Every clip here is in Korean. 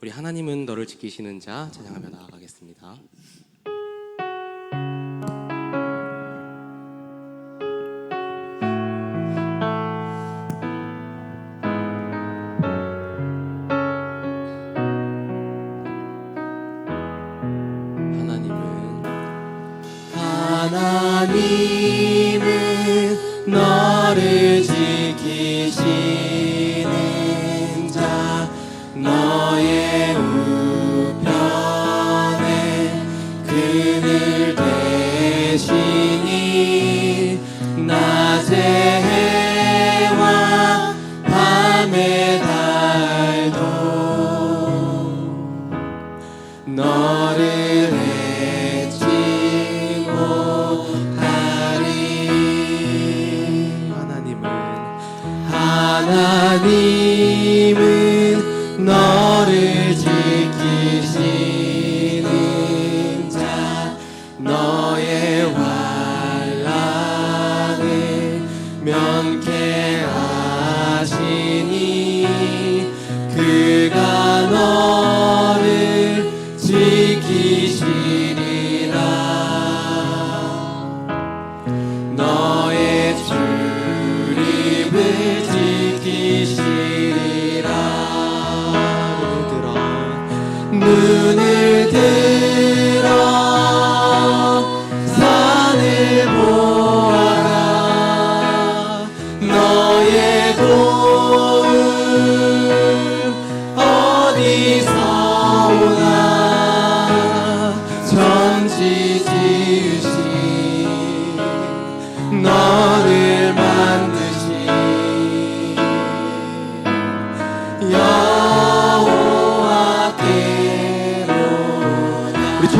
우리 하나님은 너를 지키시는 자 찬양하며 나아가겠습니다.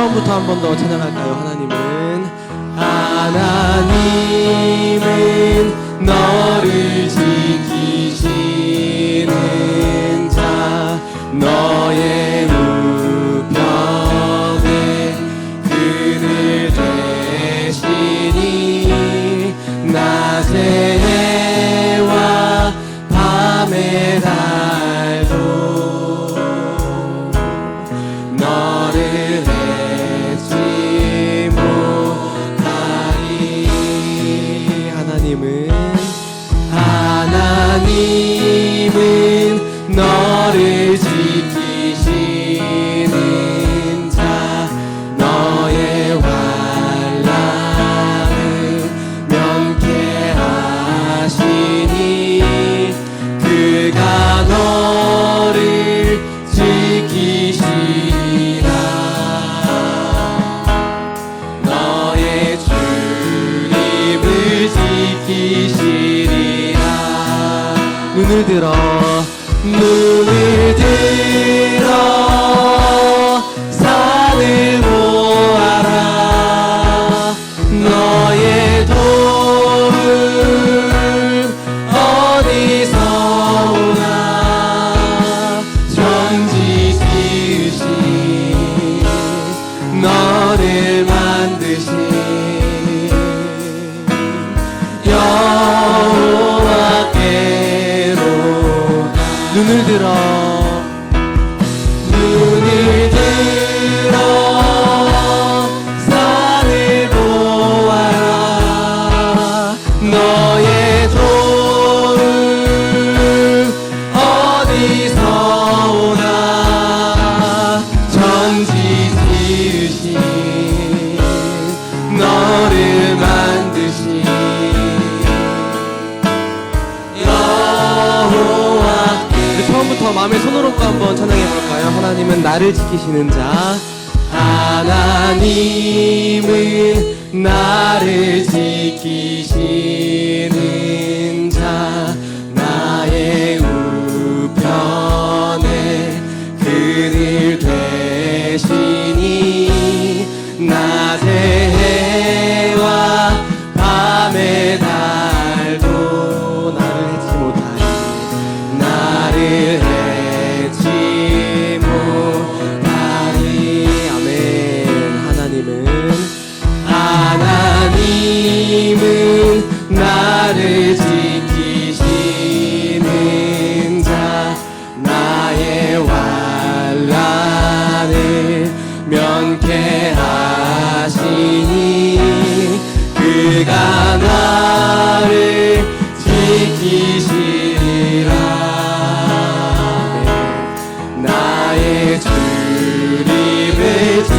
처음부터 한 번 더 찬양할까요? 하나님은 하나님은 너를 지키시는 자 너. 하나님은 하나님은 너를 하나님은 나를 지키시는 자. 하나님은 나를 지키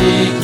주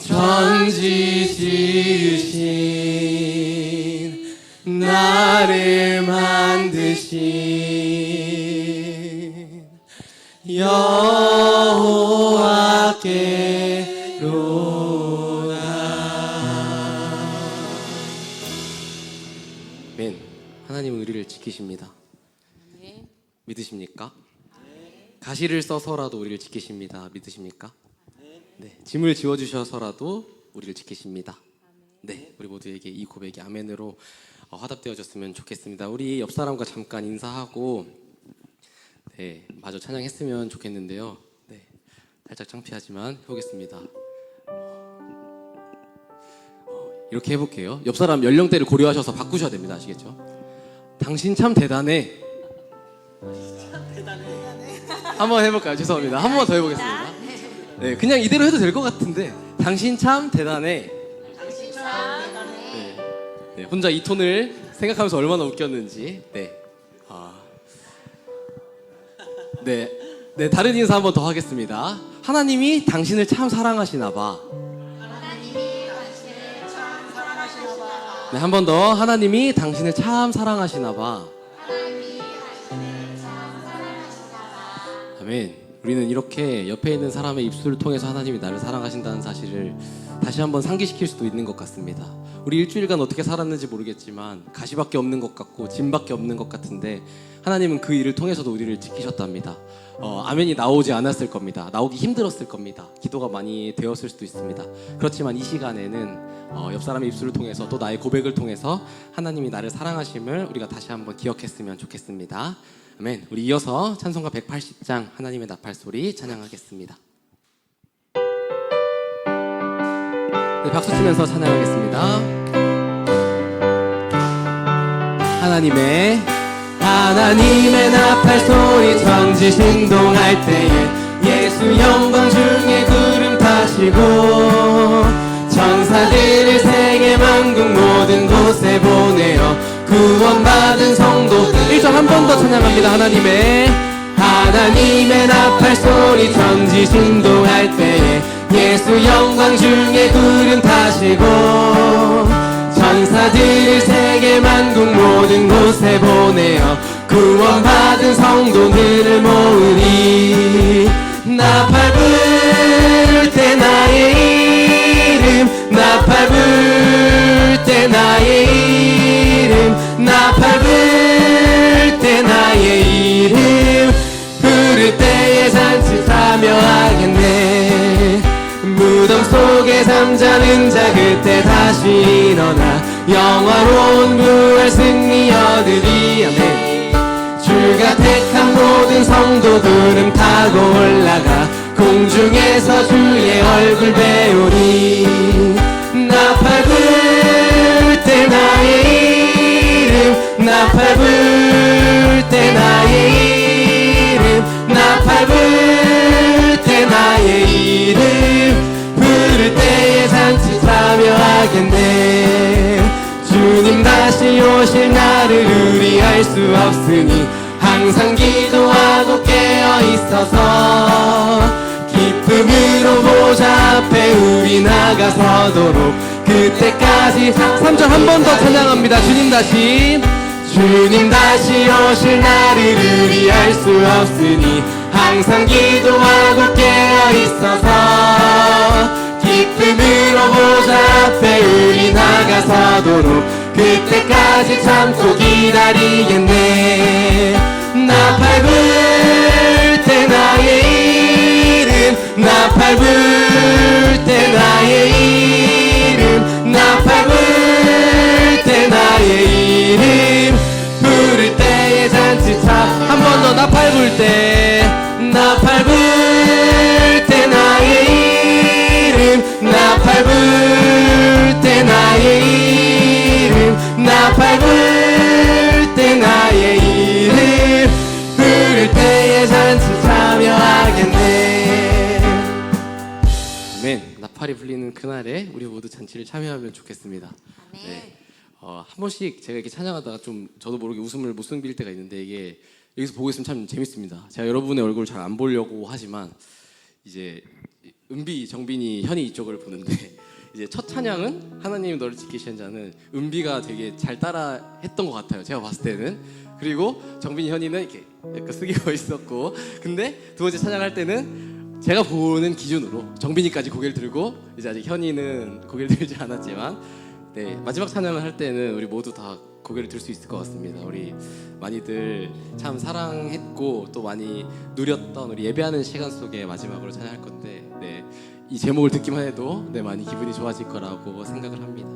천지 지으신 나를 만드신 여호와께로다 맨 하나님은 우리를 지키십니다 믿으십니까? 가시를 써서라도 우리를 지키십니다. 믿으십니까? 네. 짐을 지워 주셔서라도 우리를 지키십니다. 네. 우리 모두에게 이 고백이 아멘으로 어, 화답되어졌으면 좋겠습니다. 우리 옆 사람과 잠깐 인사하고 네, 마저 찬양했으면 좋겠는데요. 네. 살짝 창피하지만 해보겠습니다. 어, 이렇게 해볼게요. 옆 사람 연령대를 고려하셔서 바꾸셔야 됩니다. 아시겠죠? 당신 참 대단해. 한번 해볼까요? 죄송합니다. 한 번 더 해보겠습니다. 네, 그냥 이대로 해도 될 것 같은데 당신 참 대단해. 네, 네, 혼자 이 톤을 생각하면서 얼마나 웃겼는지. 네, 아, 네, 네 다른 인사 한번 더 하겠습니다. 하나님이 당신을 참 사랑하시나 봐. 네, 한 번 더 하나님이 당신을 참 사랑하시나 봐. 아멘. 우리는 이렇게 옆에 있는 사람의 입술을 통해서 하나님이 나를 사랑하신다는 사실을 다시 한번 상기시킬 수도 있는 것 같습니다. 우리 일주일간 어떻게 살았는지 모르겠지만 가시밖에 없는 것 같고 짐밖에 없는 것 같은데 하나님은 그 일을 통해서도 우리를 지키셨답니다. 어, 아멘이 나오지 않았을 겁니다. 나오기 힘들었을 겁니다. 기도가 많이 되었을 수도 있습니다. 그렇지만 이 시간에는 어, 옆 사람의 입술을 통해서 또 나의 고백을 통해서 하나님이 나를 사랑하심을 우리가 다시 한번 기억했으면 좋겠습니다. 아멘. 우리 이어서 찬송가 180장 하나님의 나팔 소리 찬양하겠습니다. 네, 박수 치면서 찬양하겠습니다. 하나님의 하나님의 나팔 소리 천지 신동할 때에 예수 영광 중에 구름 타시고 천사들을 세계 만국 모든 곳에 보내어 구원받은 성도 1절 한 번 더 찬양합니다. 하나님의 하나님의 나팔 소리 천지 신동할 때에 예수 영광 중에 구름 타시고 천사들을 세계 만국 모든 곳에 보내어 구원받은 성도들을 모으리. 나팔 불때나 잠자는 자 그때 다시 일어나 영화로운 부활 승리 얻으리 아멘 주가 택한 모든 성도들은 타고 올라가 공중에서 주의 얼굴 배우니 알 수 없으니 항상 기도하고 깨어 있어서 기쁨으로 보좌 앞에 우리 나가서도록 그때까지 3절 한 번 더 찬양합니다. 주님 다시. 주님 다시 오실 날을 우리 알 수 없으니 항상 기도하고 깨어 있어서 기쁨으로 보좌 앞에 우리 나가서도록 그때까지 참고 기다리겠네. 나팔 불때 나의 이름 나팔 불때 나의 이름 나팔 불때 나의 이름. 부를 때에 잔치 참한 번 더 나팔 불때. 나팔 불때 나의 이름 나팔 불때 나의 이름 나팔이 불리는 그날에 우리 모두 잔치를 참여하면 좋겠습니다 네. 어, 한 번씩 제가 이렇게 찬양하다가 좀 저도 모르게 웃음을 못 숨길 때가 있는데 이게 여기서 보고 있으면 참 재밌습니다. 제가 여러분의 얼굴 잘 안 보려고 하지만 이제 은비, 정빈이, 현이 이쪽을 보는데 이제 첫 찬양은 하나님 너를 지키시는 자는 은비가 되게 잘 따라 했던 것 같아요. 제가 봤을 때는 그리고 정빈이, 현이는 이렇게 약간 숙이고 있었고 근데 두 번째 찬양할 때는 제가 보는 기준으로 정빈이까지 고개를 들고 이제 아직 현이는 고개를 들지 않았지만 네 마지막 찬양을 할 때는 우리 모두 다 고개를 들 수 있을 것 같습니다. 우리 많이들 참 사랑했고 또 많이 누렸던 우리 예배하는 시간 속에 마지막으로 찬양할 건데 네, 이 제목을 듣기만 해도 네, 많이 기분이 좋아질 거라고 생각을 합니다.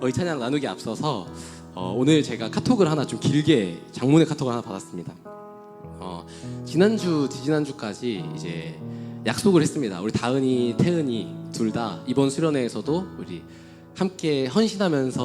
어, 이 찬양 나누기 앞서서 어, 오늘 제가 카톡을 하나 좀 길게 장문의 카톡을 하나 받았습니다. 어, 지난주 지지난주까지 이제 약속을 했습니다. 우리 다은이, 태은이 둘 다 이번 수련회에서도 우리 함께 헌신하면서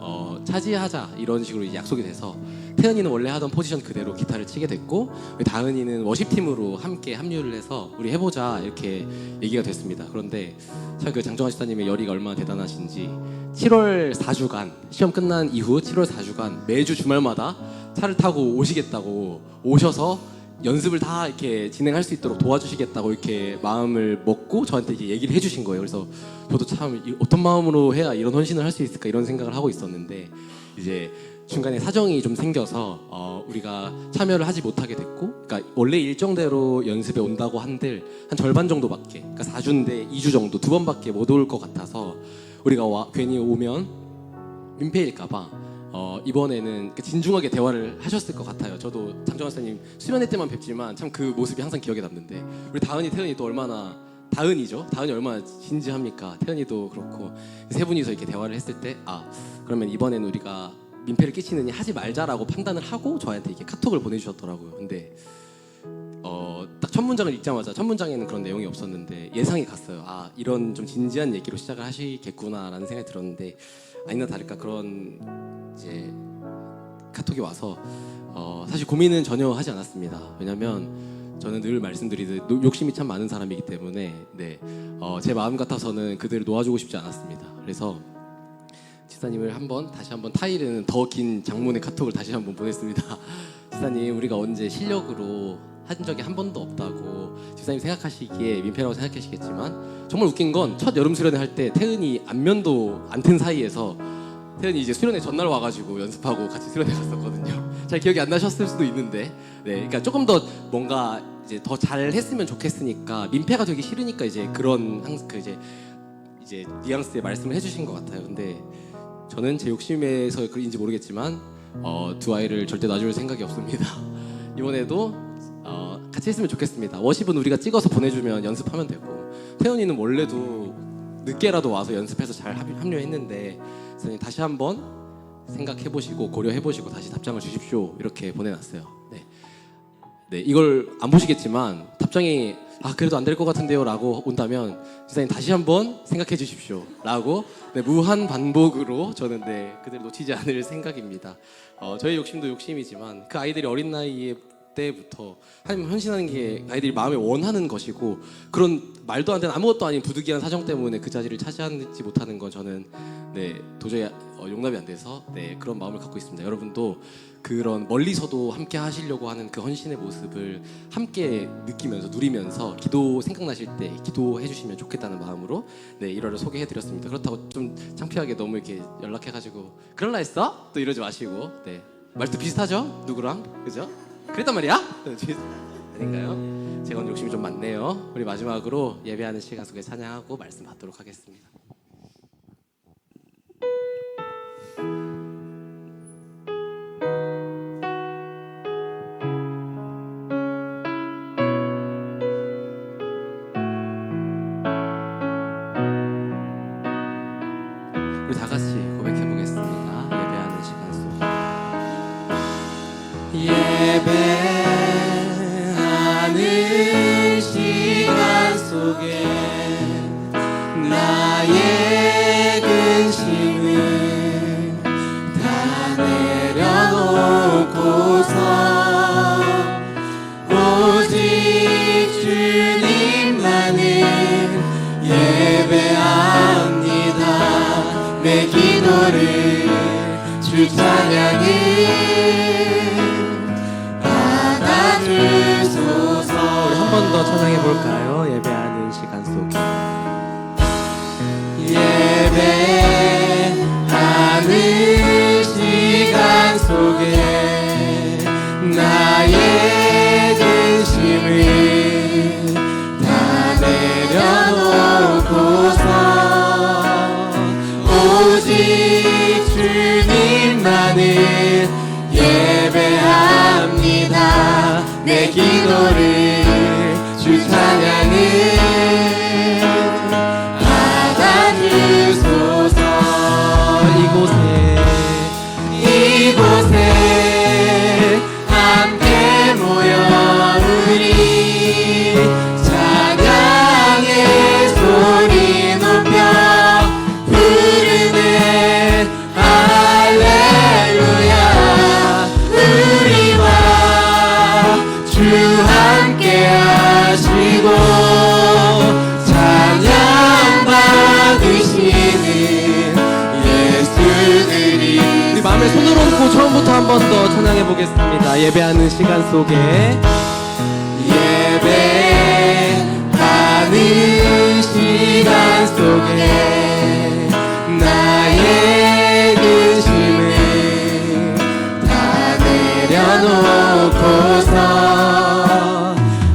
어, 차지하자 이런 식으로 약속이 돼서 태은이는 원래 하던 포지션 그대로 기타를 치게 됐고 우리 다은이는 워십팀으로 함께 합류를 해서 우리 해보자 이렇게 얘기가 됐습니다. 그런데 참 그 장정환 시사님의 열의가 얼마나 대단하신지 7월 4주간 시험 끝난 이후 7월 4주간 매주 주말마다 차를 타고 오시겠다고 오셔서 연습을 다 이렇게 진행할 수 있도록 도와주시겠다고 이렇게 마음을 먹고 저한테 이제 얘기를 해주신 거예요. 그래서 저도 참 이- 어떤 마음으로 해야 이런 헌신을 할 수 있을까 이런 생각을 하고 있었는데 이제 중간에 사정이 좀 생겨서 어, 우리가 참여를 하지 못하게 됐고, 그러니까 원래 일정대로 연습에 온다고 한들 한 절반 정도밖에, 그러니까 4주인데 2주 정도 두 번밖에 못 올 것 같아서 우리가 와, 괜히 오면 민폐일까봐 어, 이번에는 그 진중하게 대화를 하셨을 것 같아요. 저도 장정환 선생님 수련회 때만 뵙지만 참 그 모습이 항상 기억에 남는데 우리 다은이 태은이 또 얼마나 다은이죠. 다은이 얼마나 진지합니까? 태은이도 그렇고 세 분이서 이렇게 대화를 했을 때 아 그러면 이번에는 우리가 민폐를 끼치느니 하지 말자라고 판단을 하고 저한테 이렇게 카톡을 보내주셨더라고요. 근데 어, 딱 첫 문장을 읽자마자 첫 문장에는 그런 내용이 없었는데 예상이 갔어요. 아 이런 좀 진지한 얘기로 시작을 하시겠구나라는 생각이 들었는데 아니나 다를까 그런 이제 카톡이 와서 어, 사실 고민은 전혀 하지 않았습니다. 왜냐하면 저는 늘 말씀드리듯 노- 욕심이 참 많은 사람이기 때문에 네, 어, 제 마음 같아서는 그들을 놓아주고 싶지 않았습니다. 그래서 지사님을 한번 다시 한번 타일은 더긴 장문의 카톡을 다시 한번 보냈습니다. 지사님 우리가 언제 실력으로 한 적이 한 번도 없다고 지사님 생각하시기에 민폐라고 생각하시겠지만 정말 웃긴 건 첫 여름 수련회 할 때 태은이 안면도 안 튼 사이에서 태연이 이제 수련회 전날 와가지고 연습하고 같이 수련회 갔었거든요. 잘 기억이 안 나셨을 수도 있는데, 네, 그러니까 조금 더 뭔가 이제 더 잘했으면 좋겠으니까 민폐가 되기 싫으니까 이제 그런 그 이제 이제 뉘앙스의 말씀을 해주신 것 같아요. 근데 저는 제 욕심에서 그인지 모르겠지만 어, 두 아이를 절대 놔줄 생각이 없습니다. 이번에도 어, 같이 했으면 좋겠습니다. 워십은 우리가 찍어서 보내주면 연습하면 되고 태연이는 원래도 늦게라도 와서 연습해서 잘 합- 합류했는데 선생님 다시 한번 생각해 보시고 고려해 보시고 다시 답장을 주십시오 이렇게 보내놨어요. 네. 네, 이걸 안 보시겠지만 답장이 아 그래도 안 될 것 같은데요라고 온다면 지사님 다시 한번 생각해 주십시오라고 네, 무한 반복으로 저는 네 그들 놓치지 않을 생각입니다. 어, 저희 욕심도 욕심이지만 그 아이들이 어린 나이에 때부터 하나님 헌신하는 게 아이들이 마음에 원하는 것이고 그런 말도 안 되는 아무것도 아닌 부득이한 사정 때문에 그 자리를 차지하지 못하는 건 저는 네 도저히 어, 용납이 안 돼서 네 그런 마음을 갖고 있습니다. 여러분도 그런 멀리서도 함께 하시려고 하는 그 헌신의 모습을 함께 느끼면서 누리면서 기도 생각나실 때 기도해 주시면 좋겠다는 마음으로 네 1화를 소개해 드렸습니다. 그렇다고 좀 창피하게 너무 이렇게 연락해 가지고 그럴라 했어? 또 이러지 마시고 네 말투 비슷하죠? 누구랑? 그죠? 그랬단 말이야? 네, 비- 아닌가요? 제가 오늘 욕심이 좀 많네요. 우리 마지막으로 예배하는 시간 속에 찬양하고 말씀 받도록 하겠습니다. 우리 다 같이 고백 한 번 더 찬양해 볼까요? 예배하는 시간 속에 예배 이 한번 더 찬양해 보겠습니다. 예배하는 시간 속에. 예배하는 시간 속에 나의 근심을 다 내려놓고서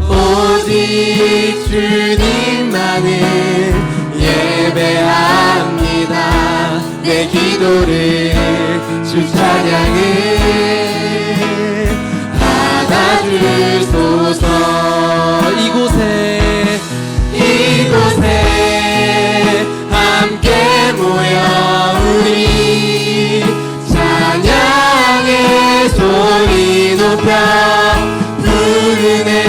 오직 주님만을 예배합니다. 내 기도를 주 찬양을 받아주소서 이곳에 이곳에 함께 모여 우리 찬양의 소리 높여 부르네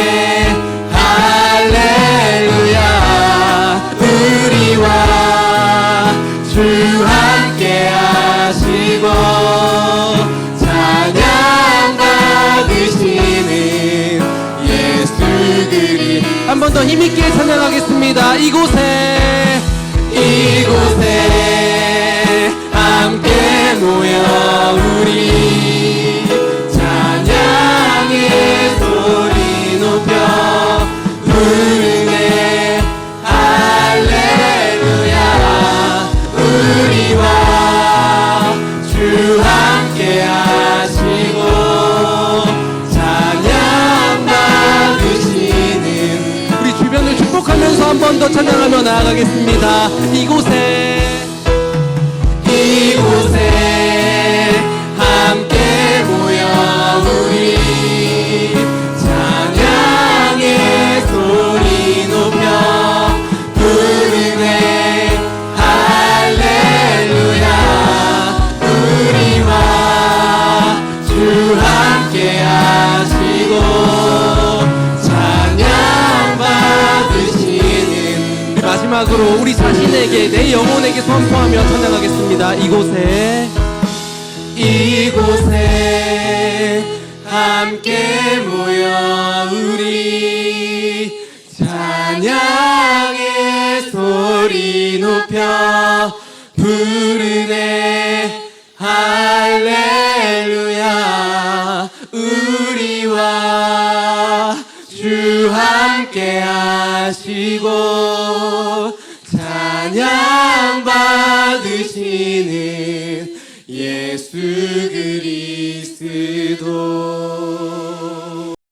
함께 하시고 찬양 받으시는 우리 주변을 축복하면서 한 번 더 찬양하며 나아가겠습니다. 이곳에 이곳에 마지막으로 우리 자신에게 내 영혼에게 선포하며 찬양하겠습니다. 이곳에 이곳에 함께 모여 우리 찬양의 소리 높여 부르네 할렐루야 우리와 주 함께 하시고 찬양 받으시는